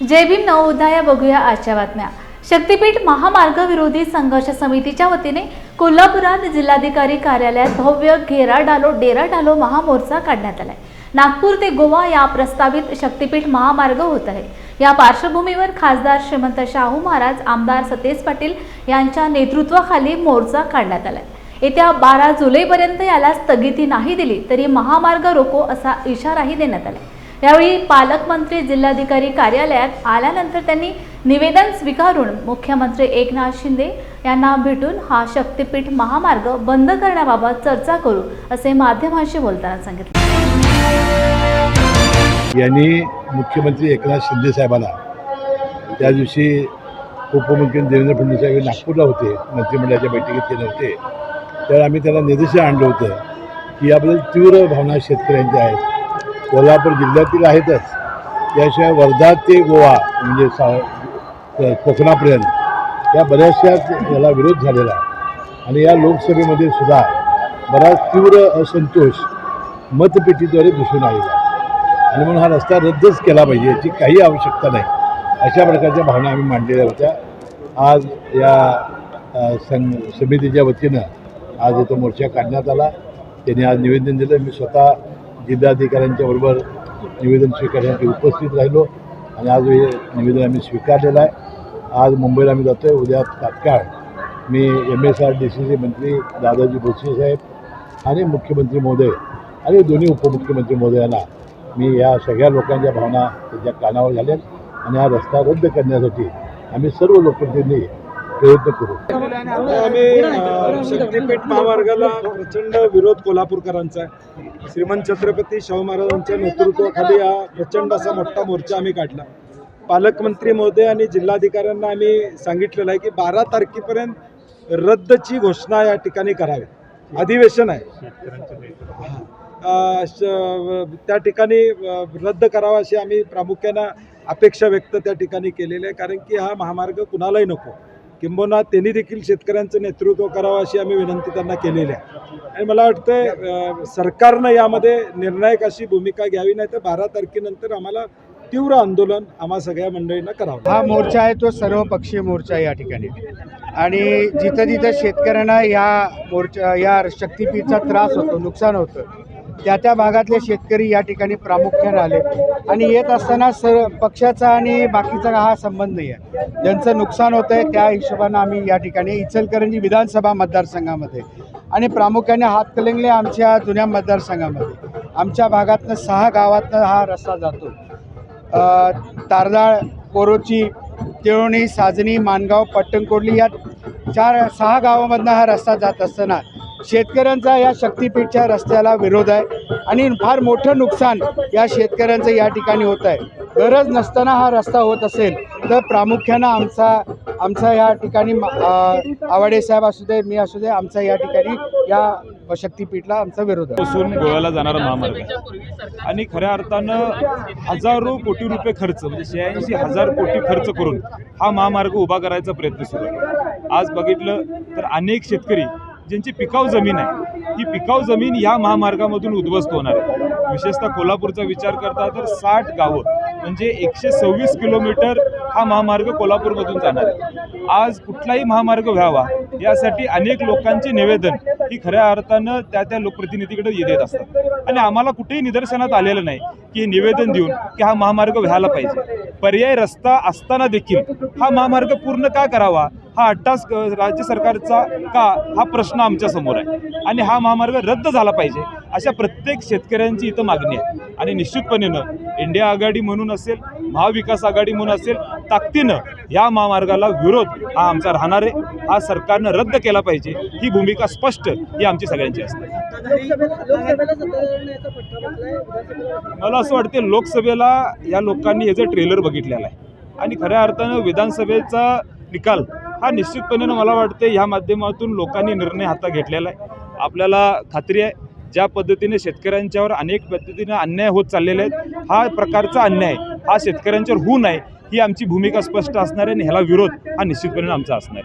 जय भीम नवोदया बघूया आजच्या बातम्या. शक्तीपीठ महामार्ग विरोधी संघर्ष समितीच्या वतीने कोल्हापुरात जिल्हाधिकारी कार्यालयात भव्य घेरा डालो डेरा डालो महामोर्चा काढण्यात आलाय. नागपूर ते गोवा या प्रस्तावित शक्तीपीठ महामार्ग होत आहे. या पार्श्वभूमीवर खासदार श्रीमंत शाहू महाराज आमदार सतेज पाटील यांच्या नेतृत्वाखाली मोर्चा काढण्यात आलाय. येत्या बारा जुलैपर्यंत याला स्थगिती नाही दिली तरी महामार्ग रोको असा इशाराही देण्यात आला यावेळी पालकमंत्री जिल्हाधिकारी कार्यालयात आल्यानंतर त्यांनी निवेदन स्वीकारून मुख्यमंत्री एकनाथ शिंदे यांना भेटून हा शक्तीपीठ महामार्ग बंद करण्याबाबत चर्चा करू असे माध्यमांशी बोलताना सांगितले. यांनी मुख्यमंत्री एकनाथ शिंदे साहेबांना त्या दिवशी उपमुख्यमंत्री देवेंद्र फडणवीस साहेब नागपूरला होते मंत्रिमंडळाच्या बैठकीत ते नव्हते. तर आम्ही त्याला निदर्शन आणलं होतं की याबद्दल तीव्र भावना शेतकऱ्यांच्या आहेत. कोल्हापूर जिल्ह्यातील आहेतच. त्याशिवाय वर्धा ते गोवा म्हणजे सा कोकणापर्यंत या बऱ्याचशा याला विरोध झालेला आहे. आणि या लोकसभेमध्ये सुद्धा बराच तीव्र असंतोष मतपेटीद्वारे दिसून आलेला आणि म्हणून हा रस्ता रद्दच केला पाहिजे याची काही आवश्यकता नाही. अशा प्रकारच्या भावना आम्ही मांडलेल्या होत्या. आज या सं समितीच्या वतीनं आज इथं मोर्चा काढण्यात आला. त्यांनी आज निवेदन दिलं. मी स्वतः जिल्हाधिकाऱ्यांच्या बरोबर निवेदन स्वीकारण्यासाठी उपस्थित राहिलो आणि आज हे निवेदन आम्ही स्वीकारलेलं आहे. आज मुंबईला आम्ही जातो आहे उद्या तात्काळ मी एम एस आर डी सीचे मंत्री दादाजी भोसले साहेब आणि मुख्यमंत्री महोदय आणि दोन्ही उपमुख्यमंत्री महोदयांना मी या सगळ्या लोकांच्या भावना त्याच्या कानावर झाल्या आणि हा रस्ता रद्द करण्यासाठी आम्ही सर्व लोकप्रतिनिधी प्रयत्न करू. आम्ही शक्तीपीठ महामार्गाला प्रचंड विरोध कोल्हापूरकरांचा आहे. श्रीमंत छत्रपती शाहू महाराजांच्या नेतृत्वाखाली हा प्रचंड असा मोठा मोर्चा आम्ही काढला. पालकमंत्री महोदय आणि जिल्हाधिकाऱ्यांना आम्ही सांगितलेलं आहे की बारा तारखेपर्यंत रद्दची घोषणा या ठिकाणी करावी. अधिवेशन आहे. त्या ठिकाणी रद्द करावा अशी आम्ही प्रामुख्यानं अपेक्षा व्यक्त त्या ठिकाणी केलेली आहे. कारण की हा महामार्ग कुणालाही नको. किंबहुना त्यांनी देखील शेतकऱ्यांचं नेतृत्व करावं अशी आम्ही विनंती त्यांना केलेली आहे. आणि मला वाटतं सरकारनं यामध्ये निर्णायक अशी भूमिका घ्यावी नाही तर बारा तारखेनंतर आम्हाला तीव्र आंदोलन आम्हा सगळ्या मंडळींना करावं हा मोर्चा आहे तो सर्वपक्षीय मोर्चा या ठिकाणी. आणि जिथं जिथं शेतकऱ्यांना या मोर्चा या शक्तिपीठचा त्रास होतो नुकसान होतं त्या त्या भागातले शेतकरी या ठिकाणी प्रामुख्याने आले आणि येत असताना सर पक्षाचा आणि बाकीचा हा संबंध नाही आहे. ज्यांचं नुकसान होतं आहे त्या हिशोबानं आम्ही या ठिकाणी इचलकरंजी विधानसभा मतदारसंघामध्ये. आणि प्रामुख्याने हातकलिंगले आमच्या जुन्या मतदारसंघामध्ये. आमच्या भागातनं सहा गावातनं हा रस्ता जातो. तारदाळ कोरोची तिळोणी साजनी मानगाव पट्टणकोडली या चार सहा गावामधनं हा रस्ता जात असताना शेतकऱ्यांचा या शक्तीपीठच्या रस्त्याला विरोध आहे आणि फार मोठं नुकसान या शेतकऱ्यांचं या ठिकाणी होत आहे. गरज नसताना हा रस्ता होत असेल तर प्रामुख्यानं आमचा आमचा या ठिकाणी मा- आवाडे साहेब असू दे मी असू दे आमचा या ठिकाणी या शक्तीपीठला आमचा विरोध आहे. पासून गोव्याला जाणारा महामार्ग आणि खऱ्या अर्थानं हजारो कोटी रुपये खर्च म्हणजे शहाऐंशी हजार कोटी खर्च करून हा महामार्ग उभा करायचा प्रयत्न सुरू आहे. आज बघितलं तर अनेक शेतकरी ज्यांची पिकाऊ जमीन आहे ही पिकाऊ जमीन या महामार्गामधून उद्ध्वस्त होणार आहे. विशेषतः कोल्हापूरचा विचार करता तर साठ गावं म्हणजे एकशे सव्वीस किलोमीटर हा महामार्ग कोल्हापूरमधून जाणार आहे. आज कुठलाही महामार्ग व्हावा यासाठी अनेक लोकांचे निवेदन ही खऱ्या अर्थानं त्या त्या लोकप्रतिनिधीकडे येत असतात. आणि आम्हाला कुठेही निदर्शनात आलेलं नाही की निवेदन देऊन की हा महामार्ग व्हायला पाहिजे. पर्याय रस्ता असताना देखील हा महामार्ग पूर्ण का करावा? हा अट्टास क- राज्य सरकारचा का? हा प्रश्न आमच्यासमोर आहे. आणि हा महामार्ग रद्द झाला पाहिजे अशा प्रत्येक शेतकऱ्यांची इथं मागणी आहे. आणि निश्चितपणेनं इंडिया आघाडी म्हणून असेल महाविकास आघाडी म्हणून असेल ताकदीनं या महामार्गाला विरोध हा आमचा राहणार आहे. हा सरकारनं रद्द केला पाहिजे. ही भूमिका स्पष्ट ही आमची सगळ्यांची असते. मला असं वाटते लोकसभेला या लोकांनी याचं ट्रेलर बघितलेलं आहे आणि खऱ्या अर्थानं विधानसभेचा निकाल हा निश्चितपणे मला वाटते ह्या माध्यमातून लोकांनी निर्णय हातात घेतलेला आहे. आपल्याला खात्री आहे ज्या पद्धतीने शेतकऱ्यांच्यावर अनेक पद्धतीने अन्याय होत चाललेले आहेत हा प्रकारचा अन्याय हा शेतकऱ्यांच्यावर होऊ नये ही आमची भूमिका स्पष्ट असणार आहे आणि ह्याला विरोध हा निश्चितपणे आमचा असणार आहे.